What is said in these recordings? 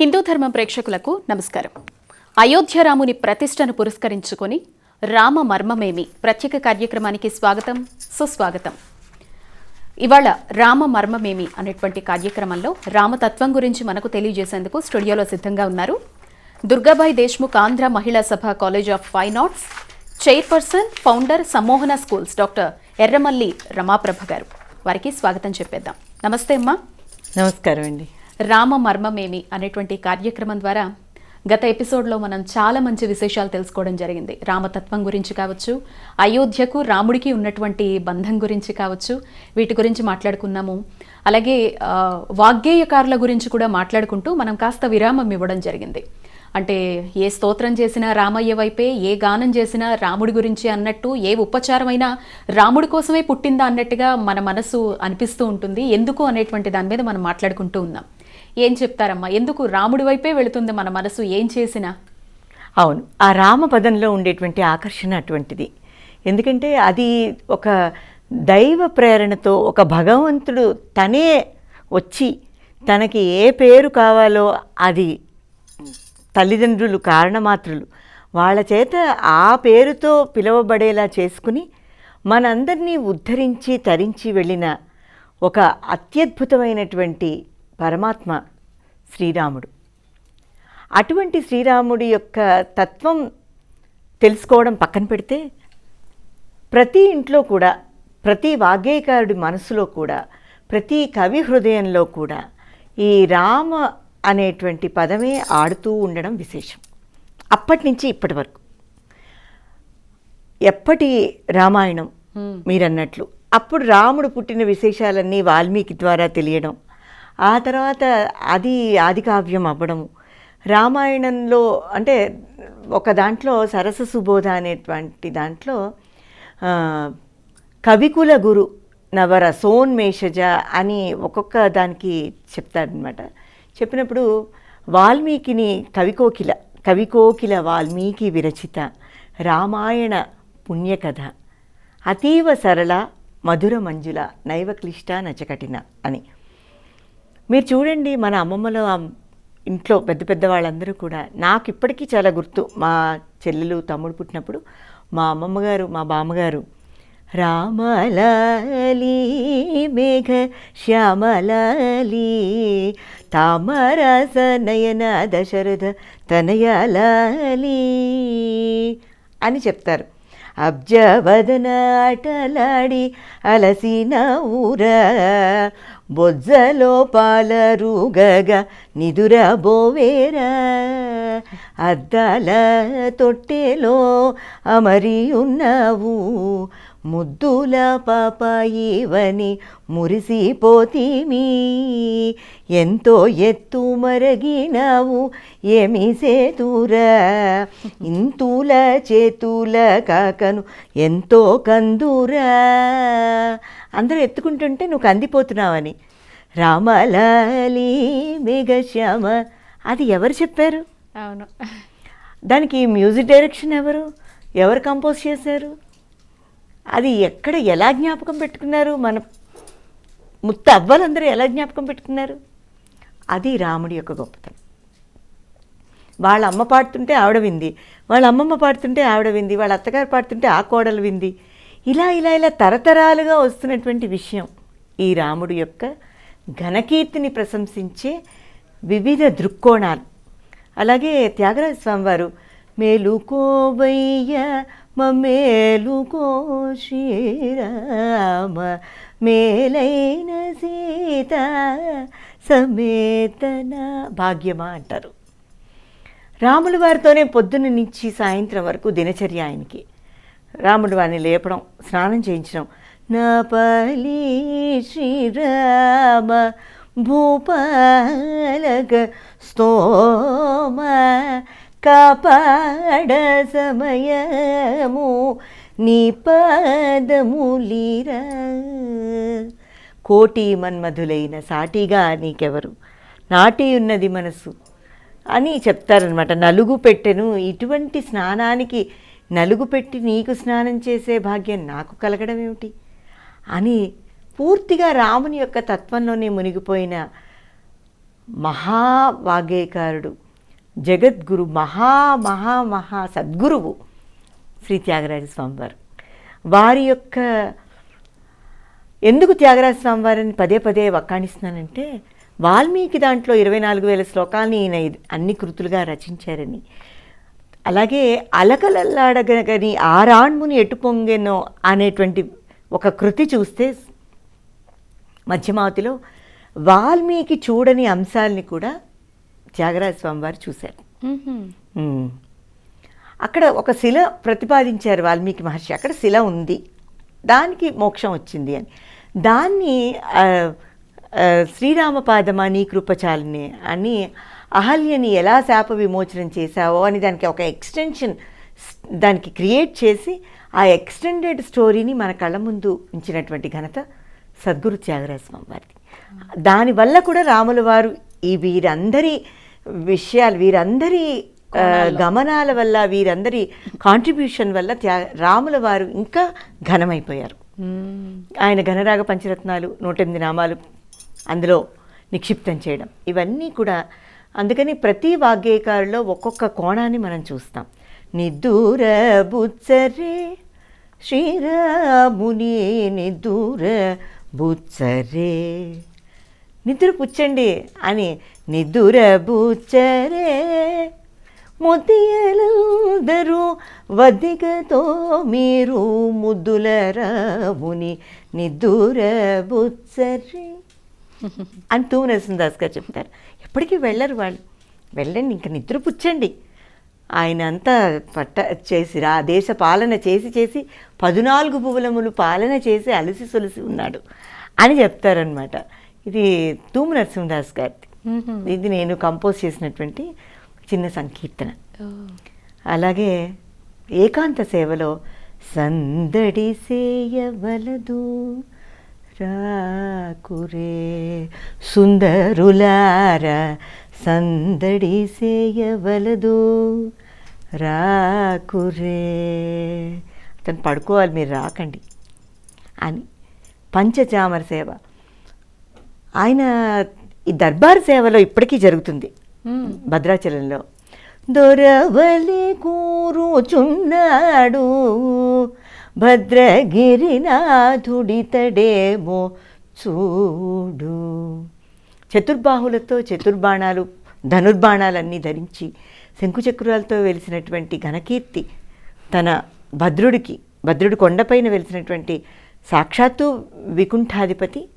హిందూ ధర్మం ప్రేక్షకులకు నమస్కారం. అయోధ్య రాముని ప్రతిష్టను పురస్కరించుకొని రామ మర్మమేమి ప్రత్యేక కార్యక్రమానికి స్వాగతం సుస్వాగతం. ఇవాళ రామ మర్మమేమి అనేటువంటి కార్యక్రమంలో రామతత్వం గురించి మనకు తెలియజేసేందుకు స్టూడియోలో సిద్ధంగా ఉన్నారు. Durgabai Deshmukh Andhra Mahila Sabha college of fine arts chairperson founder Sammohana schools doctor Erramalli Ramaprabha గారు. వారికి స్వాగతం చెప్పేద్దాం. నమస్తే అమ్మా. నమస్కారం అండి. రామ మర్మమేమి అనేటువంటి కార్యక్రమం ద్వారా గత ఎపిసోడ్లో మనం చాలా మంచి విశేషాలు తెలుసుకోవడం జరిగింది. రామతత్వం గురించి కావచ్చు అయోధ్యకు రాముడికి ఉన్నటువంటి బంధం గురించి కావచ్చు వీటి గురించి మాట్లాడుకున్నాము. అలాగే వాగ్గేయకారుల గురించి కూడా మాట్లాడుకుంటూ మనం కాస్త విరామం ఇవ్వడం జరిగింది. అంటే ఏ స్తోత్రం చేసినా రామయ్య వైపే ఏ గానం చేసినా రాముడి గురించి అన్నట్టు ఏ ఉపచారమైనా రాముడి కోసమే పుట్టిందా అన్నట్టుగా మన మనసు అనిపిస్తూ ఉంటుంది. ఎందుకు అనేటువంటి దాని మీద మనం మాట్లాడుకుంటూ ఉన్నాం. ఏం చెప్తారమ్మా? ఎందుకు రాముడి వైపే వెళుతుంది మన మనసు? ఏం చేసినా? అవును. ఆ రామపదంలో ఉండేటువంటి ఆకర్షణ అటువంటిది. ఎందుకంటే అది ఒక దైవ ప్రేరణతో ఒక భగవంతుడు తనే వచ్చి తనకి ఏ పేరు కావాలో అది తల్లిదండ్రులు కారణమాత్రులు వాళ్ళ చేత ఆ పేరుతో పిలువబడేలా చేసుకుని మనందరినీ ఉద్ధరించి తరించి వెళ్ళిన ఒక అత్యద్భుతమైనటువంటి పరమాత్మ శ్రీరాముడు. అటువంటి శ్రీరాముడి యొక్క తత్వం తెలుసుకోవడం పక్కన పెడితే ప్రతి ఇంట్లో కూడా ప్రతి వాగ్గేయకారుడి మనసులో కూడా ప్రతి కవి హృదయంలో కూడా ఈ రామ అనేటువంటి పదమే ఆడుతూ ఉండడం విశేషం. అప్పటి నుంచి ఇప్పటి వరకు. ఎప్పటి రామాయణం. మీరన్నట్లు అప్పుడు రాముడు పుట్టిన విశేషాలన్నీ వాల్మీకి ద్వారా తెలియడం ఆ తర్వాత అది ఆది కావ్యం అవ్వడము. రామాయణంలో అంటే ఒక దాంట్లో సరస సుబోధ అనేటువంటి దాంట్లో కవికుల గురు నవర సోన్మేషజ అని ఒక్కొక్క దానికి చెప్తాడనమాట చెప్పినప్పుడు వాల్మీకిని కవికోకిల కవికోకిల వాల్మీకి విరచిత రామాయణ పుణ్యకథ. అతీవ సరళ మధుర మంజుల నైవ క్లిష్ట నచకటిన అని. మీరు చూడండి మన అమ్మమ్మలో ఇంట్లో పెద్ద పెద్ద వాళ్ళందరూ కూడా. నాకు ఇప్పటికీ చాలా గుర్తు. మా చెల్లెలు తమ్ముడు పుట్టినప్పుడు మా అమ్మమ్మగారు మా బామ్మగారు రామలాలి మేఘ శ్యామలాలి తామరస నయన దశరథ తనయలాలి అని చెప్తారు. అబ్జవదన అటలాడి అలసిన ఊర బొజ్జలో పాలరుగగ నిదుర బోవేరా. అద్దాల తొట్టెలో అమరి ఉన్నావు ముద్దుల పాపాయివని మురిసిపోతీమి. ఎంతో ఎత్తు మరగినావు ఏమి సేతురా ఇంతుల చేతుల కాకను ఎంతో కందురా. అందరూ ఎత్తుకుంటుంటే నువ్వు కందిపోతున్నావని. రామలాలి మేఘశ్యామ అది ఎవరు చెప్పారు? అవును. దానికి మ్యూజిక్ డైరెక్షన్ ఎవరు? ఎవరు కంపోజ్ చేశారు? అది ఎక్కడ ఎలా జ్ఞాపకం పెట్టుకున్నారు? మన ముత్త అవ్వలందరూ ఎలా జ్ఞాపకం పెట్టుకున్నారు? అది రాముడి యొక్క గొప్పతనం. వాళ్ళ అమ్మ పాడుతుంటే ఆవిడ వింది వాళ్ళ అమ్మమ్మ పాడుతుంటే ఆవిడ వింది వాళ్ళ అత్తగారు పాడుతుంటే ఆ కోడలు వింది. ఇలా ఇలా ఇలా తరతరాలుగా వస్తున్నటువంటి విషయం. ఈ రాముడి యొక్క ఘనకీర్తిని ప్రశంసించే వివిధ దృక్కోణాలు. అలాగే త్యాగరాజ స్వామి వారు మేలుకోవయ్య మేలుకో శ్రీరామ మేలైన సీత సమేతన భాగ్యమా అంటారు. రాముల వారితోనే పొద్దున్న నుంచి సాయంత్రం వరకు దినచర్య ఆయనకి. రాముడు వారిని లేపడం స్నానం చేయించడం. నా పలి శ్రీరామ భూపాలక స్తోమ కాపాడ సమయము నీ పాదములీరా. కోటి మన్మధులైన సాటిగా నీకెవరు? నాటి ఉన్నది మనసు అని చెప్తారనమాట నలుగు పెట్టెను ఇటువంటి స్నానానికి నలుగు పెట్టి నీకు స్నానం చేసే భాగ్యం నాకు కలగడం ఏమిటి అని పూర్తిగా రాముని యొక్క తత్వంలోనే మునిగిపోయిన మహావాగేకారుడు జగద్గురు మహా మహా మహా సద్గురువు శ్రీ త్యాగరాజ స్వామివారు. వారి యొక్క ఎందుకు త్యాగరాజ స్వామివారిని పదే పదే వక్కాణిస్తున్నానంటే వాల్మీకి దాంట్లో ఇరవై నాలుగు వేల శ్లోకాలని ఈయన అన్ని కృతులుగా రచించారని. అలాగే అలకలల్లాడగని ఆరాణ్ముని ఎటు పొంగెనో అనేటువంటి ఒక కృతి చూస్తే మధ్యమావతిలో వాల్మీకి చూడని అంశాలని కూడా త్యాగరాజ స్వామివారు చూశారు. అక్కడ ఒక శిల ప్రతిపాదించారు వాల్మీకి మహర్షి. అక్కడ శిల ఉంది. దానికి మోక్షం వచ్చింది అని. దాన్ని శ్రీరామపాదమా నీ కృపచాలిని అని అహల్యని ఎలా శాప విమోచనం చేశావో అని దానికి ఒక ఎక్స్టెన్షన్ దానికి క్రియేట్ చేసి ఆ ఎక్స్టెండెడ్ స్టోరీని మన కళ్ళ ముందు ఉంచినటువంటి ఘనత సద్గురు త్యాగరాజ స్వామి వారిది దానివల్ల కూడా రాముల వారు ఈ వీరందరి విషయాలు వీరందరి గమనాల వల్ల వీరందరి కాంట్రిబ్యూషన్ వల్ల త్యా రాముల వారు ఇంకా ఘనమైపోయారు. ఆయన ఘనరాగ పంచరత్నాలు నూట ఎనిమిది నామాలు అందులో నిక్షిప్తం చేయడం ఇవన్నీ కూడా అందుకని ప్రతి వాగ్గేయకారులో ఒక్కొక్క కోణాన్ని మనం చూస్తాం. నిదూర బుచ్చరే శ్రీరాముని నిదూర బుచ్చరే నిద్ర పుచ్చండి అని నిదుర బుచ్చరే ముద్దియలందరూ వదికతో మీరు ముద్దుల రాముని నిదుర బుచ్చరే అని తూ నరసిందాస్ గారు చెప్తారు. ఎప్పటికీ వెళ్ళరు వాళ్ళు. వెళ్ళండి ఇంక నిద్ర పుచ్చండి. ఆయన అంతా పట్ట చేసి ఆ దేశ పాలన చేసి చేసి పదునాలుగు భువనములు పాలన చేసి అలసి సొలసి ఉన్నాడు అని చెప్తారనమాట ఇది తూము నరసింహదాస్ గారిది. మ్మ్హ్మ్. ఇది నేను కంపోజ్ చేసినటువంటి చిన్న సంకీర్తన. అలాగే ఏకాంత సేవలో సందడి సేయవలదు. రాకురే సుందరులార సందడి సేయవలదు రాకురే అతను పడుకోవాలి మీరు రాకండి అని పంచచామర సేవ ఆయన ఈ దర్బార్ సేవలో ఇప్పటికీ జరుగుతుంది. భద్రాచలంలో దొరవలి కూరుచున్నాడు భద్రగిరినాథుడితడేమో చూడు. చతుర్బాహులతో చతుర్బాణాలు ధనుర్బాణాలన్నీ ధరించి శంకుచక్రాలతో వెలిసినటువంటి ఘనకీర్తి తన భద్రుడికి భద్రుడి కొండపైన వెలిసినటువంటి సాక్షాత్తు వికుంఠాధిపతి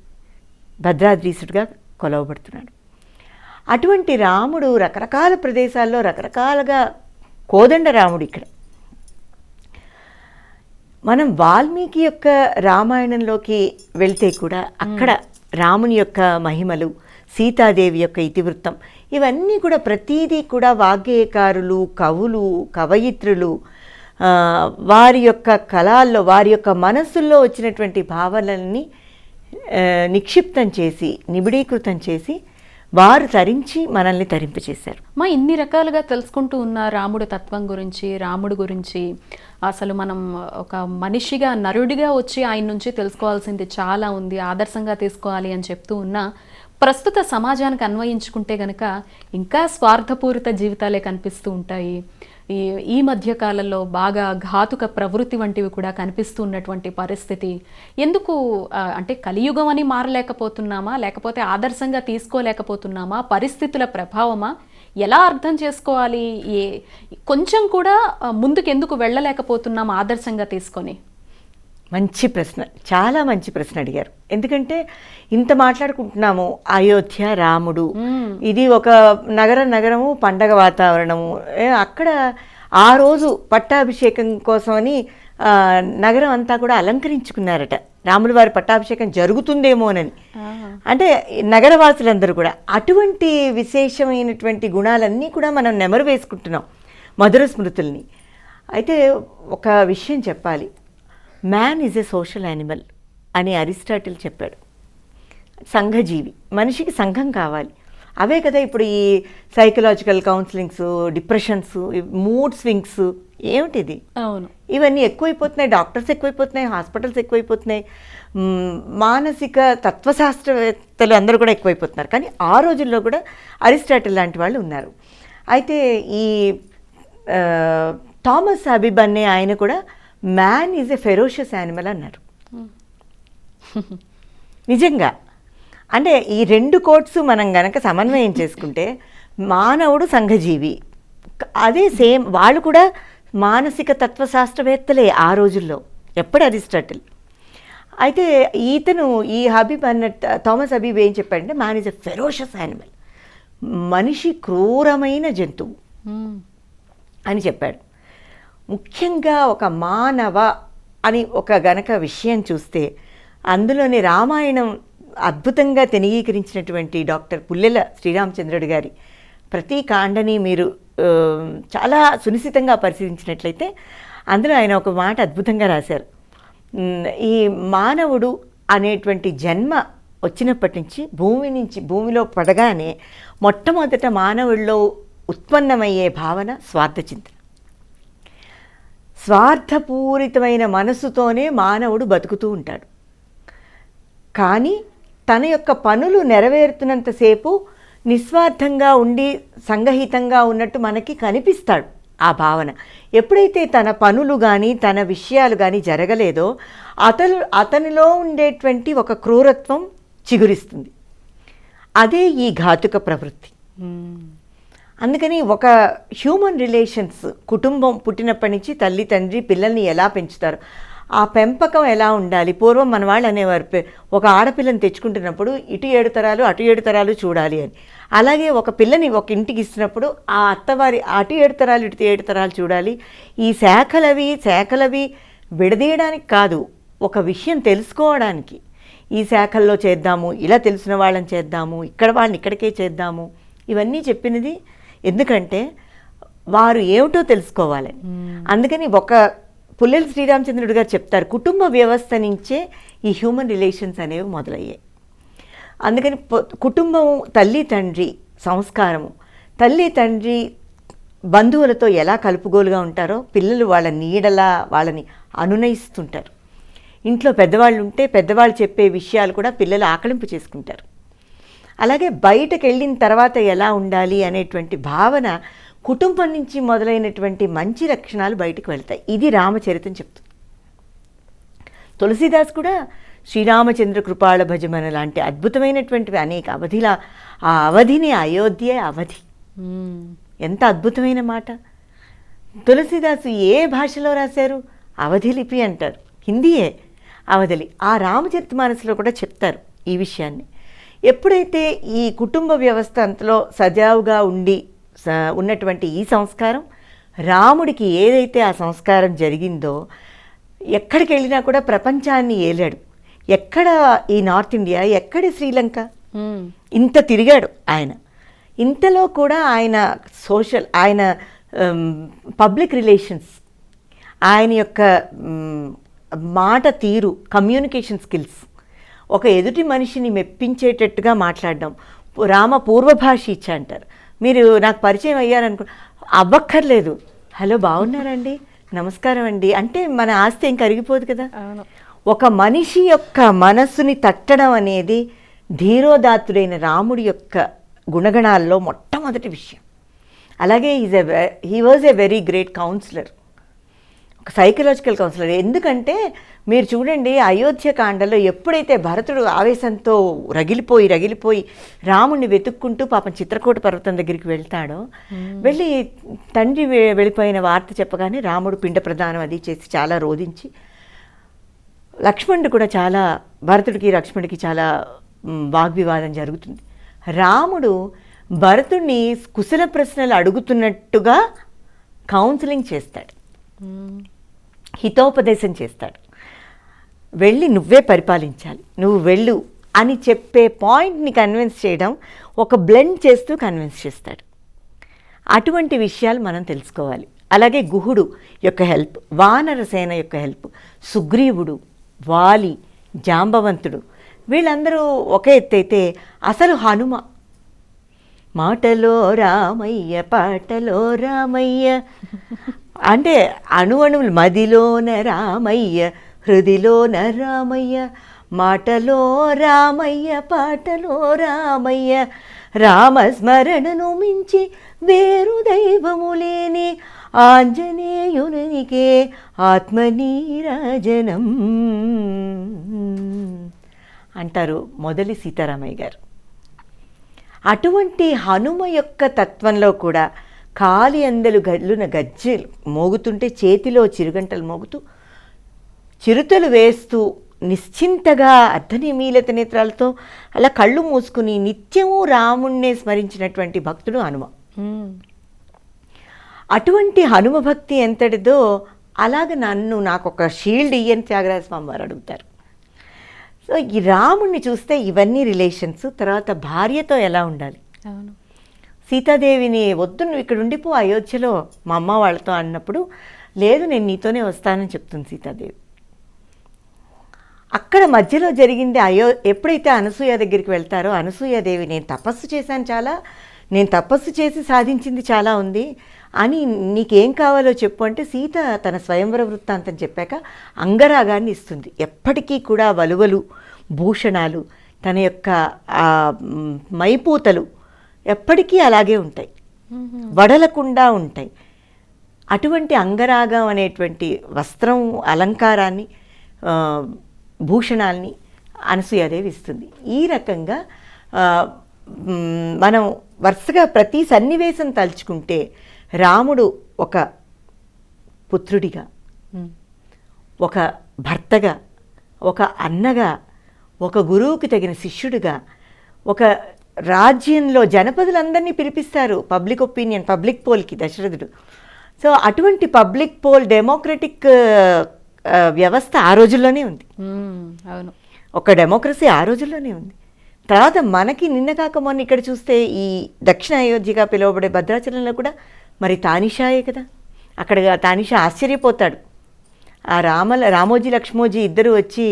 భద్రాద్రీసుడిగా కొలవబడుతున్నాడు. అటువంటి రాముడు రకరకాల ప్రదేశాల్లో రకరకాలుగా కోదండ రాముడు ఇక్కడ. మనం వాల్మీకి యొక్క రామాయణంలోకి వెళ్తే కూడా అక్కడ రాముని యొక్క మహిమలు సీతాదేవి యొక్క ఇతివృత్తం ఇవన్నీ కూడా ప్రతీదీ కూడా వాగ్గేయకారులు కవులు కవయిత్రులు వారి యొక్క కళాల్లో వారి యొక్క మనస్సుల్లో వచ్చినటువంటి భావనల్ని నిక్షిప్తం చేసి నిబిడీకృతం చేసి వారు తరించి మనల్ని తరింపచేశారు మా ఇన్ని రకాలుగా తెలుసుకుంటూ ఉన్న రాముడి తత్వం గురించి రాముడి గురించి అసలు మనం ఒక మనిషిగా నరుడిగా వచ్చి ఆయన నుంచి తెలుసుకోవాల్సింది చాలా ఉంది ఆదర్శంగా తీసుకోవాలి అని చెప్తూ ఉన్నా ప్రస్తుత సమాజానికి అన్వయించుకుంటే గనక ఇంకా స్వార్థపూరిత జీవితాలే కనిపిస్తూ ఉంటాయి. ఈ ఈ మధ్య కాలంలో బాగా ఘాతుక ప్రవృత్తి వంటివి కూడా కనిపిస్తున్నటువంటి పరిస్థితి. ఎందుకు అంటే కలియుగం అని మారలేకపోతున్నామా? లేకపోతే ఆదర్శంగా తీసుకోలేకపోతున్నామా? పరిస్థితుల ప్రభావమా? ఎలా అర్థం చేసుకోవాలి? ఏ కొంచెం కూడా ముందుకు ఎందుకు వెళ్ళలేకపోతున్నాం ఆదర్శంగా తీసుకొని? మంచి ప్రశ్న చాలా మంచి ప్రశ్న అడిగారు. ఎందుకంటే ఇంత మాట్లాడుకుంటున్నాము అయోధ్య రాముడు. ఇది ఒక నగర నగరము పండగ వాతావరణము. అక్కడ ఆ రోజు పట్టాభిషేకం కోసమని నగరం అంతా కూడా అలంకరించుకున్నారట. రాముల వారి పట్టాభిషేకం జరుగుతుందేమోనని అంటే నగరవాసులందరూ కూడా అటువంటి విశేషమైనటువంటి గుణాలన్నీ కూడా మనం నెమరు వేసుకుంటున్నాం మధుర స్మృతుల్ని. అయితే ఒక విషయం చెప్పాలి. Man is a social animal అని అరిస్టాటిల్ చెప్పాడు. సంఘజీవి మనిషికి సంఘం కావాలి. అవే కదా ఇప్పుడు ఈ psychological counsellings depressions mood swings ఏమిటిది? అవును. ఇవన్నీ ఎక్కువైపోతున్నాయి డాక్టర్స్ ఎక్కువైపోతున్నాయి హాస్పిటల్స్ ఎక్కువైపోతున్నాయి. మానసిక తత్వశాస్త్రవేత్తలు అందరూ కూడా ఎక్కువైపోతున్నారు. కానీ ఆ రోజుల్లో కూడా అరిస్టాటిల్ లాంటి వాళ్ళు ఉన్నారు. అయితే ఈ థామస్ హబీబ్ అనే ఆయన కూడా man is a ferocious animal అన్నారు. నిజంగా. అంటే ఈ రెండు కోట్స్ మనం గనక సమన్వయం చేసుకుంటే మానవుడు సంఘజీవి. అదే సేమ్ వాళ్ళు కూడా మానసిక తత్వశాస్త్రవేత్తలే ఆ రోజుల్లో ఎప్పుడు అరిస్టాటిల్. అయితే ఈతను ఈ హబీబ్ అన్న థామస్ హబీబ్ ఏం చెప్పాడంటే man is a ferocious animal మనిషి క్రూరమైన జంతువు. అని చెప్పాడు. ముఖ్యంగా ఒక మానవ అని ఒక గనక విషయం చూస్తే అందులోని రామాయణం అద్భుతంగా తెనీకరించినటువంటి డాక్టర్ పుల్లెల శ్రీరామచంద్రుడు గారి ప్రతి కాండని మీరు చాలా సునిశ్చితంగా పరిశీలించినట్లయితే అందులో ఆయన ఒక మాట అద్భుతంగా రాశారు. ఈ మానవుడు అనేటువంటి జన్మ వచ్చినప్పటి నుంచి భూమి నుంచి భూమిలో పడగానే మొట్టమొదట మానవుల్లో ఉత్పన్నమయ్యే భావన స్వార్థ చింతన స్వార్థపూరితమైన మనసుతోనే మానవుడు బతుకుతూ ఉంటాడు. కానీ తన యొక్క పనులు నెరవేరుతున్నంతసేపు నిస్వార్థంగా ఉండి సంగహితంగా ఉన్నట్టు మనకి కనిపిస్తాడు ఆ భావన. ఎప్పుడైతే తన పనులు కానీ తన విషయాలు కానీ జరగలేదో అతను అతనిలో ఉండేటువంటి ఒక క్రూరత్వం చిగురిస్తుంది. అదే ఈ ఘాతుక ప్రవృత్తి. అందుకని ఒక హ్యూమన్ రిలేషన్స్ కుటుంబం పుట్టినప్పటి నుంచి తల్లి తండ్రి పిల్లల్ని ఎలా పెంచుతారు? ఆ పెంపకం ఎలా ఉండాలి? పూర్వం మన వాళ్ళు అనేవారు ఒక ఆడపిల్లని తెచ్చుకుంటున్నప్పుడు ఇటు ఏడు తరాలు అటు ఏడు తరాలు చూడాలి అని. అలాగే ఒక పిల్లని ఒక ఇంటికి ఇస్తున్నప్పుడు ఆ అత్తవారి అటు ఏడు తరాలు ఇటు ఏడు తరాలు చూడాలి. ఈ శాఖలవి శాఖలవి విడదీయడానికి కాదు ఒక విషయం తెలుసుకోవడానికి. ఈ శాఖల్లో చేద్దాము ఇలా తెలిసిన వాళ్ళని చేద్దాము ఇక్కడ వాళ్ళని ఇక్కడికే చేద్దాము. ఇవన్నీ చెప్పినది ఎందుకంటే వారు ఏమిటో తెలుసుకోవాలని అందుకని ఒక పుల్లెల శ్రీరామచంద్రుడు గారు చెప్తారు కుటుంబ వ్యవస్థ నుంచే ఈ హ్యూమన్ రిలేషన్స్ అనేవి మొదలయ్యాయి. అందుకని కుటుంబం తల్లి తండ్రి సంస్కారము. తల్లి తండ్రి బంధువులతో ఎలా కలుపుగోలుగా ఉంటారో పిల్లలు వాళ్ళ నీడలా వాళ్ళని అనునయిస్తుంటారు. ఇంట్లో పెద్దవాళ్ళు ఉంటే పెద్దవాళ్ళు చెప్పే విషయాలు కూడా పిల్లలు ఆకలింపు చేసుకుంటారు. అలాగే బయటకు వెళ్ళిన తర్వాత ఎలా ఉండాలి అనేటువంటి భావన కుటుంబం నుంచి మొదలైనటువంటి మంచి లక్షణాలు బయటకు వెళ్తాయి. ఇది రామచరితం చెప్తుంది. తులసీదాస్ కూడా శ్రీరామచంద్ర కృపాళ భజమన లాంటి అద్భుతమైనటువంటివి అనేక అవధిలా ఆ అవధిని అయోధ్య అవధి. ఎంత అద్భుతమైన మాట. తులసిదాసు ఏ భాషలో రాశారు? అవధి లిపి అంటారు. హిందీయే అవధలి ఆ రామచరిత మానసులో కూడా చెప్తారు ఈ విషయాన్ని. ఎప్పుడైతే ఈ కుటుంబ వ్యవస్థ అంతలో సజావుగా ఉండి స- ఉన్నటువంటి ఈ సంస్కారం రాముడికి ఏదైతే ఆ సంస్కారం జరిగిందో ఎక్కడికి వెళ్ళినా కూడా ప్రపంచాన్ని ఏలాడు. ఎక్కడ ఈ నార్త్ ఇండియా ఎక్కడ శ్రీలంక. ఇంత తిరిగాడు ఆయన. ఇంతలో కూడా ఆయన సోషల్ ఆయన పబ్లిక్ రిలేషన్స్ ఆయన యొక్క మాట తీరు కమ్యూనికేషన్ స్కిల్స్ ఒక ఎదుటి మనిషిని మెప్పించేటట్టుగా మాట్లాడడం. రామ పూర్వభాష ఇచ్చా అంటారు మీరు నాకు పరిచయం అయ్యారనుకో అవ్వక్కర్లేదు. హలో బాగున్నారండి? నమస్కారం అండి. అంటే మన ఆస్తి ఏం కరిగిపోదు కదా? ఒక మనిషి యొక్క మనస్సుని తట్టడం అనేది ధీరోదాత్తుడైన రాముడి యొక్క గుణగణాల్లో మొట్టమొదటి విషయం. అలాగే is a he was a very great counsellor. Psychological counsellor ఎందుకంటే మీరు చూడండి అయోధ్య కాండలో ఎప్పుడైతే భరతుడు ఆవేశంతో రగిలిపోయి రగిలిపోయి రాముణ్ణి వెతుక్కుంటూ పాపం చిత్రకూట పర్వతం దగ్గరికి వెళ్తాడో వెళ్ళి తండ్రి వెళ్ళిపోయిన వార్త చెప్పగానే రాముడు పిండ ప్రదానం అది చేసి చాలా రోధించి లక్ష్మణుడు కూడా చాలా భరతుడికి లక్ష్మణుడికి చాలా వాగ్వివాదం జరుగుతుంది. రాముడు భరతుడిని కుశల ప్రశ్నలు అడుగుతున్నట్టుగా కౌన్సిలింగ్ చేస్తాడు. హితోపదేశం చేస్తాడు. వెళ్ళి నువ్వే పరిపాలించాలి. నువ్వు వెళ్ళు అని చెప్పే పాయింట్ని కన్విన్స్ చేయడం ఒక బ్లెండ్ చేస్తూ కన్విన్స్ చేస్తాడు. అటువంటి విషయాలు మనం తెలుసుకోవాలి. అలాగే గుహుడు యొక్క హెల్ప్ వానరసేన యొక్క హెల్ప్ సుగ్రీవుడు వాలి జాంబవంతుడు వీళ్ళందరూ ఒక ఎత్తైతే అసలు హనుమ. మాటలో రామయ్య పాటలో రామయ్య అంటే అణు అణువులు మదిలోన రామయ్య హృదిలోన రామయ్య మాటలో రామయ్య పాటలో రామయ్య రామస్మరణను మించి వేరు దైవము లేని ఆంజనేయునికే ఆత్మనీరాజనం. అంటారు మొదలి సీతారామయ్య గారు. అటువంటి హనుమ యొక్క తత్వంలో కూడా కాలి అందలు గల్లున గజ్జెలు మోగుతుంటే చేతిలో చిరుగంటలు మోగుతూ చిరుతలు వేస్తూ నిశ్చింతగా అర్ధనిమీలత నేత్రాలతో అలా కళ్ళు మూసుకుని నిత్యము రాముణ్ణే స్మరించినటువంటి భక్తుడు హనుమ. అటువంటి హనుమ భక్తి ఎంతటిదో అలాగ నన్ను నాకు ఒక షీల్డ్ ఇయ్యని త్యాగరాజ స్వామి వారు అడుగుతారు. సో ఈ రాముణ్ణి చూస్తే ఇవన్నీ రిలేషన్స్ తర్వాత భార్యతో ఎలా ఉండాలి? అవును. సీతాదేవిని వద్దు నువ్వు ఇక్కడ ఉండిపో అయోధ్యలో మా అమ్మ వాళ్ళతో అన్నప్పుడు లేదు నేను నీతోనే వస్తానని చెప్తుంది సీతాదేవి. అక్కడ మధ్యలో జరిగింది అయో ఎప్పుడైతే అనసూయ దగ్గరికి వెళ్తారో అనసూయాదేవి నేను తపస్సు చేశాను చాలా నేను తపస్సు చేసి సాధించింది చాలా ఉంది అని నీకేం కావాలో చెప్పు అంటే సీత తన స్వయంవర వృత్తాంతం చెప్పాక అంగరాగాన్ని ఇస్తుంది. ఎప్పటికీ కూడా వలువలు భూషణాలు తన యొక్క మైపూతలు ఎప్పటికీ అలాగే ఉంటాయి. వడలకుండా ఉంటాయి. అటువంటి అంగరాగం అనేటువంటి వస్త్రం అలంకారాన్ని భూషణాల్ని అనసూయాదేవి ఇస్తుంది. ఈ రకంగా మనం వరుసగా ప్రతి సన్నివేశం తలుచుకుంటే రాముడు ఒక పుత్రుడిగా. ఒక భర్తగా ఒక అన్నగా ఒక గురువుకి తగిన శిష్యుడిగా ఒక రాజ్యంలో జనపదులందరినీ పిలిపిస్తారు. పబ్లిక్ ఒపీనియన్ పబ్లిక్ పోల్కి దశరథుడు. సో అటువంటి పబ్లిక్ పోల్ డెమోక్రటిక్ వ్యవస్థ ఆ రోజుల్లోనే ఉంది. అవును. ఒక డెమోక్రసీ ఆ రోజుల్లోనే ఉంది. తర్వాత మనకి నిన్న కాక మొన్న ఇక్కడ చూస్తే ఈ దక్షిణ అయోధ్యగా పిలువబడే భద్రాచలంలో కూడా మరి తానిషాయే కదా. అక్కడ తానిషా ఆశ్చర్యపోతాడు. ఆ రామల రామోజీ లక్ష్మోజీ ఇద్దరు వచ్చి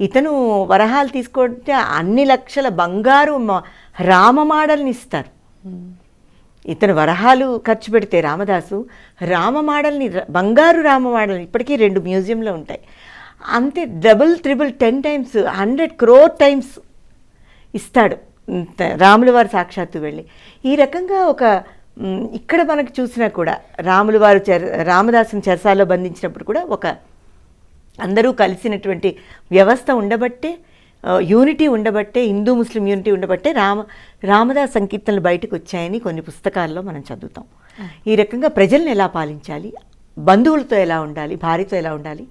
ఇతను వరహాలు తీసుకుంటే అన్ని లక్షల బంగారు రామ మాడల్ని ఇస్తారు ఇతను వరహాలు ఖర్చు పెడితే రామదాసు రామ మాడల్ని బంగారు రామ మాడల్ని ఇప్పటికీ రెండు మ్యూజియంలో ఉంటాయి. అంతే double triple ten times hundred crore times ఇస్తాడు. ఇంత రాముల వారు సాక్షాత్తు వెళ్ళి. ఈ రకంగా ఒక ఇక్కడ మనకు చూసినా కూడా రాములు వారు చెర రామదాసుని చెరసాల్లో బంధించినప్పుడు కూడా ఒక అందరూ కలిసినటువంటి వ్యవస్థ ఉండబట్టే యూనిటీ ఉండబట్టే హిందూ ముస్లిం యూనిటీ ఉండబట్టే రామ రామదాస్ సంకీర్తనలు బయటకు వచ్చాయని కొన్ని పుస్తకాల్లో మనం చదువుతాం. ఈ రకంగా ప్రజల్ని ఎలా పాలించాలి? బంధువులతో ఎలా ఉండాలి? భార్యతో ఎలా ఉండాలి?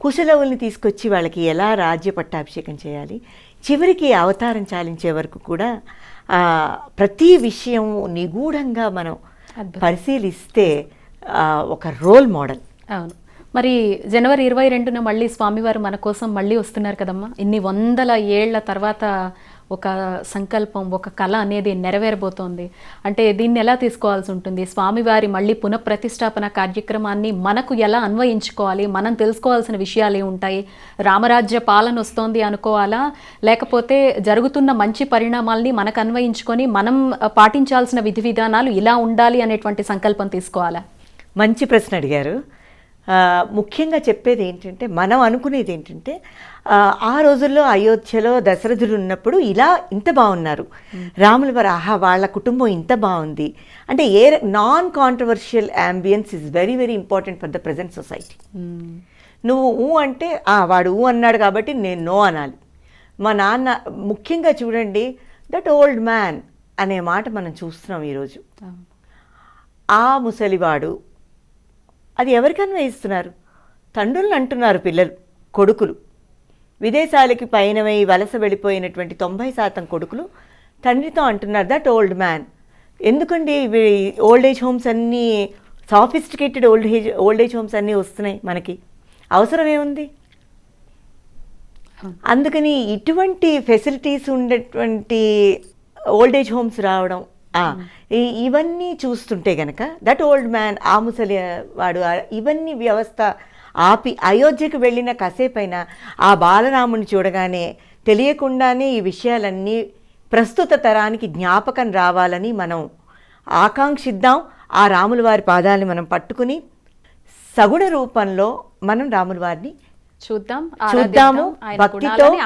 కుశలవుల్ని తీసుకొచ్చి వాళ్ళకి ఎలా రాజ్య పట్టాభిషేకం చేయాలి? చివరికి అవతారం చాలించే వరకు కూడా ప్రతి విషయం నిగూఢంగా మనం. పరిశీలిస్తే ఒక రోల్ మోడల్. అవును. మరి జనవరి ఇరవై రెండున మళ్ళీ స్వామివారు మన కోసం మళ్ళీ వస్తున్నారు కదమ్మా. ఇన్ని వందల ఏళ్ళ తర్వాత ఒక సంకల్పం ఒక కళ అనేది నెరవేరబోతోంది. అంటే దీన్ని ఎలా తీసుకోవాల్సి ఉంటుంది? స్వామివారి మళ్ళీ పునఃప్రతిష్టాపన కార్యక్రమాన్ని మనకు ఎలా అన్వయించుకోవాలి? మనం తెలుసుకోవాల్సిన విషయాలు ఏమి ఉంటాయి? రామరాజ్య పాలన వస్తోంది అనుకోవాలా? లేకపోతే జరుగుతున్న మంచి పరిణామాల్ని మనకు అన్వయించుకొని మనం పాటించాల్సిన విధి విధానాలు ఇలా ఉండాలి అనేటువంటి సంకల్పం తీసుకోవాలా? మంచి ప్రశ్న అడిగారు. ముఖ్యంగా చెప్పేది ఏంటంటే మనం అనుకునేది ఏంటంటే ఆ, రోజుల్లో అయోధ్యలో దశరథుడు ఉన్నప్పుడు ఇలా ఇంత బాగున్నారు. రాముల వారు ఆహా వాళ్ళ కుటుంబం ఇంత బాగుంది. అంటే a non controversial ambience is very very important for the present society. నువ్వు ఊ అంటే "ఆ, వాడు ఊ అన్నాడు కాబట్టి నేను నో అనాలి. మా నాన్న ముఖ్యంగా చూడండి దట్ ఓల్డ్ మ్యాన్ అనే మాట మనం చూస్తున్నాం ఈరోజు. ఆ ముసలివాడు అది ఎవరికి అన్వయిస్తున్నారు? తండ్రులను అంటున్నారు పిల్లలు కొడుకులు. విదేశాలకి పయనమై వలస వెళ్ళిపోయినటువంటి తొంభై శాతం కొడుకులు తండ్రితో అంటున్నారు దట్ ఓల్డ్ మ్యాన్. ఎందుకండి ఓల్డ్ ఏజ్ హోమ్స్ అన్నీ sophisticated old age old age homes అన్నీ వస్తున్నాయి మనకి? అవసరం ఏముంది. అందుకని ఇటువంటి ఫెసిలిటీస్ ఉండేటువంటి ఓల్డ్ ఏజ్ హోమ్స్ రావడం ఇవన్నీ చూస్తుంటే గనక దట్ ఓల్డ్ మ్యాన్ ఆ ముసలి వాడు ఇవన్నీ వ్యవస్థ ఆపి అయోధ్యకు వెళ్ళిన కాసేపైనా ఆ బాలరాముని చూడగానే తెలియకుండానే ఈ విషయాలన్నీ ప్రస్తుత తరానికి జ్ఞాపకం రావాలని మనం ఆకాంక్షిద్దాం. ఆ రాముల వారి పాదాలని మనం పట్టుకుని సగుణ రూపంలో మనం రాముల వారిని చూద్దాం చూద్దాము భక్తితో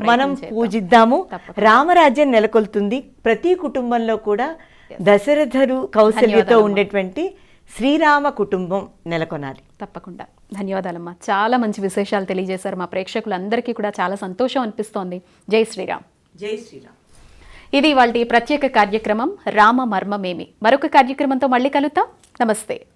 మనం. పూజిద్దాము. రామరాజ్యం నెలకొల్తుంది. ప్రతి కుటుంబంలో కూడా దశరథరు కౌశల్యతో. ఉండేటువంటి శ్రీరామ కుటుంబం నెలకొనాలి. తప్పకుండా. ధన్యవాదాలమ్మా. చాలా మంచి విశేషాలు తెలియజేశారు మా ప్రేక్షకులందరికీ కూడా చాలా సంతోషం అనిపిస్తోంది. జై శ్రీరామ్. జై శ్రీరామ్. ఇది వాళ్ళ ప్రత్యేక కార్యక్రమం రామ మర్మమేమి మరొక కార్యక్రమంతో మళ్ళీ కలుద్దాం. నమస్తే.